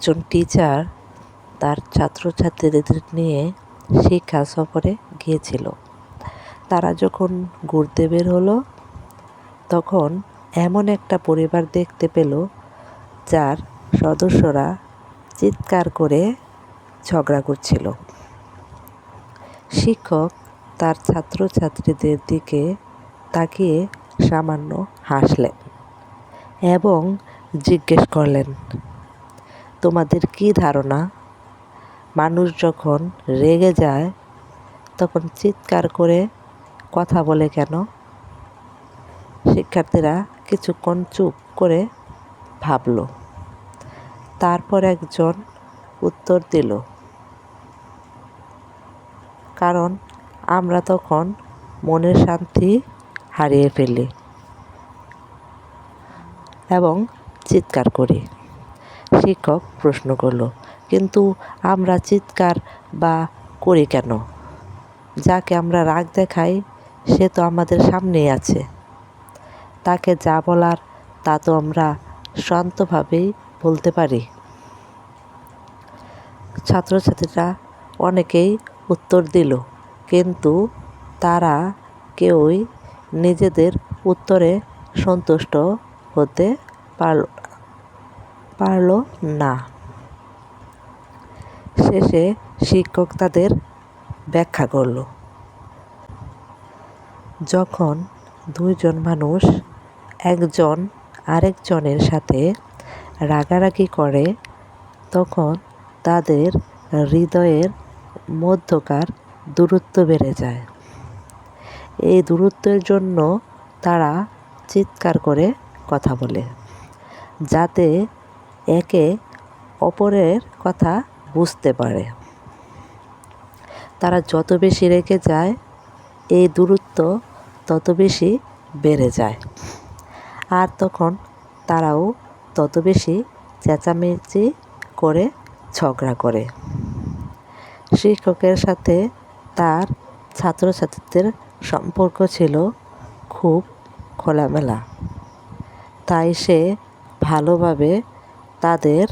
একজন টিচার তার ছাত্রছাত্রীদের নিয়ে শিক্ষা সফরে গিয়েছিল। তারা যখন ঘুরতে বের হলো, তখন এমন একটা পরিবার দেখতে পেল, যার সদস্যরা চিৎকার করে ঝগড়া করছিল। শিক্ষক তার ছাত্রছাত্রীদের দিকে তাকিয়ে সামান্য হাসলেন এবং জিজ্ঞেস করলেন তোমাদের কি ধারণা? মানুষ যখন রেগে যায়, তখন চিৎকার করে কথা বলে কেন? শিক্ষার্থীরা কিছুক্ষণ চুপ করে ভাবল। তারপর একজন উত্তর দিল, কারণ আমরা তখন মনের শান্তি হারিয়ে ফেলি এবং চিৎকার করি। শিক্ষক প্রশ্ন করল, কিন্তু আমরা চিৎকার বা করি কেন? যাকে আমরা রাগ দেখাই, সে তো আমাদের সামনেই আছে। তাকে যা বলার, তা তো আমরা শান্তভাবেই বলতে পারি। ছাত্রছাত্রীরা অনেকেই উত্তর দিল, কিন্তু তারা কেউই নিজেদের উত্তরে সন্তুষ্ট হতে পারল পারল না। শেষে শিক্ষক তাদের ব্যাখ্যা করল। যখন দুইজন মানুষ একজন আরেকজনের সাথে রাগারাগি করে, তখন তাদের হৃদয়ের মধ্যকার দূরত্ব বেড়ে যায়। এই দূরত্বের জন্য তারা চিৎকার করে কথা বলে, যাতে একে অপরের কথা বুঝতে পারে। তারা যত বেশি রেখে যায়, এই দূরত্ব তত বেশি বেড়ে যায়। আর তখন তারাও তত বেশি চেঁচামেচি করে ঝগড়া করে। শিক্ষকের সাথে তার ছাত্রছাত্রীদের সম্পর্ক ছিল খুব খোলামেলা। তাই সে ভালোভাবে তাদের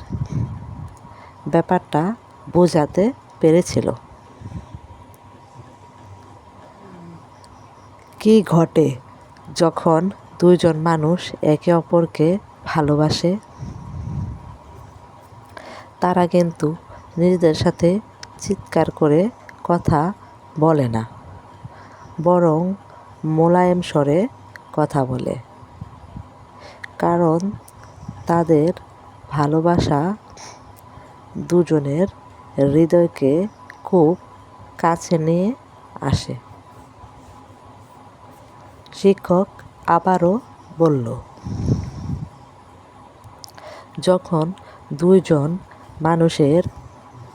ব্যাপারটা বোঝাতে পেরেছিল। কি ঘটে যখন দুইজন মানুষ একে অপরকে ভালোবাসে? তারা কিন্তু নিজেদের সাথে চিৎকার করে কথা বলে না, বরং মোলায়েম স্বরে কথা বলে। কারণ তাদের ভালোবাসা দুজনের হৃদয়কে খুব কাছে নিয়ে আসে। শিক্ষক আবারও বলল, যখন দুইজন মানুষের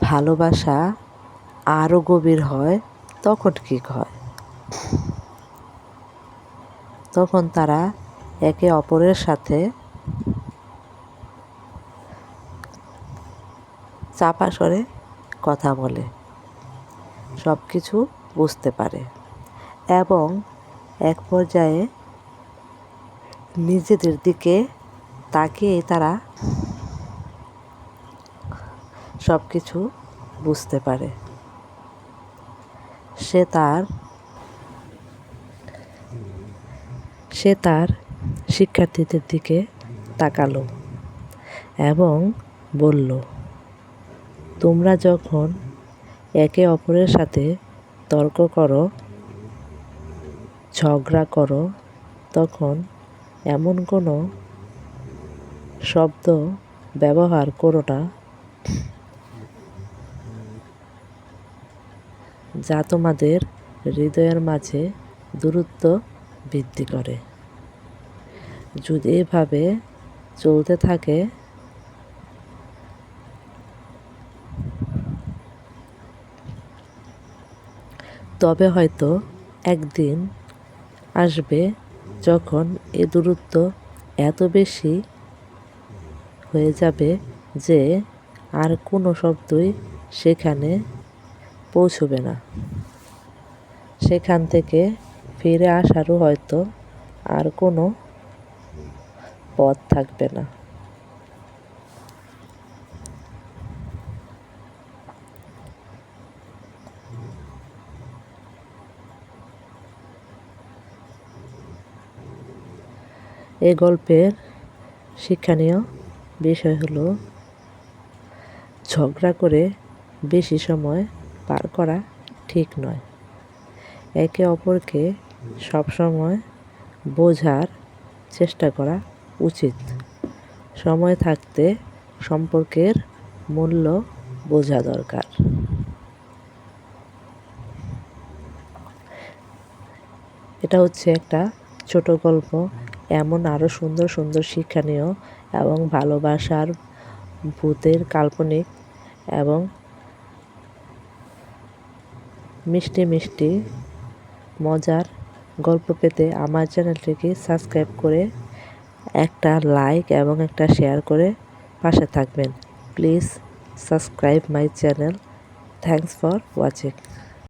ভালোবাসা আরও গভীর হয়, তখন কী হয়। তখন তারা একে অপরের সাথে চাপা স্বরে কথা বলে। সব কিছু বুঝতে পারে এবং এক পর্যায়ে নিজেদের দিকে তাকিয়ে তারা সব কিছু বুঝতে পারে। সে তার সে তার শিক্ষার্থীদের দিকে তাকালো এবং বলল তোমরা যখন একে অপরের সাথে তর্ক করো, ঝগড়া করো, তখন এমন কোনো শব্দ ব্যবহার করো না যা তোমাদের হৃদয়ের মাঝে দূরত্ব বৃদ্ধি করে। যদি এভাবে চলতে থাকে তবে হয়তো একদিন আসবে যখন এ দূরত্ব এত বেশি হয়ে যাবে যে আর কোনো শব্দই সেখানে পৌঁছবে না। সেখান থেকে ফিরে আসারও হয়তো আর কোনো পথ থাকবে না। এই গল্পের শিক্ষণীয় বিষয় হলো ঝগড়া করে বেশি সময় পার করা ঠিক নয়। একে অপরকে সবসময় বোঝার চেষ্টা করা উচিত। সময় থাকতে সম্পর্কের মূল্য বোঝা দরকার। এটা হচ্ছে একটা ছোট গল্প। এমন আরও সুন্দর সুন্দর শিক্ষণীয় এবং ভালোবাসার ভূতের কাল্পনিক এবং মিষ্টি মিষ্টি, মজার গল্প পেতে আমার চ্যানেলটিকে সাবস্ক্রাইব করে একটা লাইক এবং একটা শেয়ার করে পাশে থাকবেন। Please subscribe my channel. Thanks for watching.